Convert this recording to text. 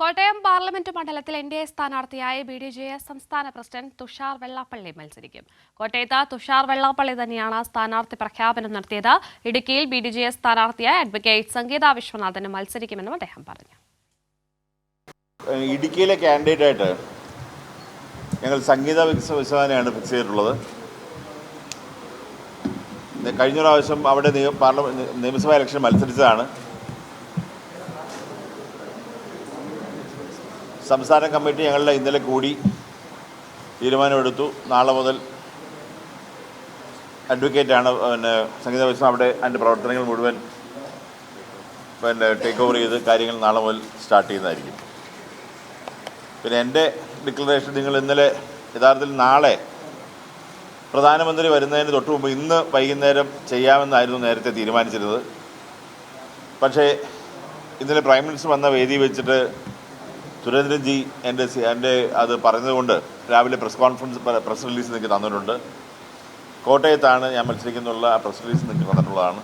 Kottayam parliament മണ്ഡലത്തിൽ N D A സ്ഥാനാർത്ഥിയായി B D J S സംസ്ഥാന പ്രസിഡന്റ് തുഷാർ വെള്ളാപ്പള്ളി മത്സരിക്കും. കോട്ടയത്ത് തുഷാർ വെള്ളാപ്പള്ളി തന്നെയാണ് സ്ഥാനാർത്ഥി പ്രഖ്യാപനം നടത്തിയത്. ഇടുക്കിയിൽ ബി ഡി ജെ എസ് സ്ഥാനാർത്ഥിയായി അഡ്വക്കേറ്റ് സംഗീത വിശ്വനാഥന് മത്സരിക്കുമെന്നും അദ്ദേഹം പറഞ്ഞു. ഇടുക്കിയിലെ കാൻഡിഡേറ്റായിട്ട് ഞങ്ങൾ സംഗീത വിശ്വനാഥനെയാണ് ഫിക്സ് ചെയ്തിട്ടുള്ളത്. കഴിഞ്ഞ പ്രാവശ്യം അവിടെ പാർലമെന്റ് നിയമസഭാ ഇലക്ഷൻ മത്സരിച്ചതാണ്. സംസ്ഥാന കമ്മിറ്റി ഞങ്ങളുടെ ഇന്നലെ കൂടി തീരുമാനമെടുത്തു. നാളെ മുതൽ അഡ്വക്കേറ്റാണ് പിന്നെ സംഗീത വിശ്വം അവിടെ അതിന്റെ പ്രവർത്തനങ്ങൾ മുഴുവൻ പിന്നെ ടേക്ക് ഓവർ ചെയ്ത് കാര്യങ്ങൾ നാളെ മുതൽ സ്റ്റാർട്ട് ചെയ്യുന്നതായിരിക്കും. പിന്നെ എന്റെ ഡിക്ലറേഷൻ നിങ്ങൾ ഇന്നലെ യഥാർത്ഥത്തിൽ നാളെ പ്രധാനമന്ത്രി വരുന്നതിന് തൊട്ട് മുമ്പ് ഇന്ന് വൈകുന്നേരം ചെയ്യാമെന്നായിരുന്നു നേരത്തെ തീരുമാനിച്ചിരുന്നത്. പക്ഷേ ഇന്നലെ പ്രൈം മിനിസ്റ്റർ വന്ന വേദി വെച്ചിട്ട് സുരേന്ദ്രൻജി എന്റെ എന്റെ അത് പറഞ്ഞതുകൊണ്ട് രാവിലെ പ്രസ് കോൺഫറൻസ് പ്രസ് റിലീസ് നിങ്ങൾക്ക് തന്നിട്ടുണ്ട്. കോട്ടയത്താണ് ഞാൻ മത്സരിക്കുന്നുള്ള ആ പ്രസ് റിലീസ് നിങ്ങൾക്ക് തന്നിട്ടുള്ളതാണ്.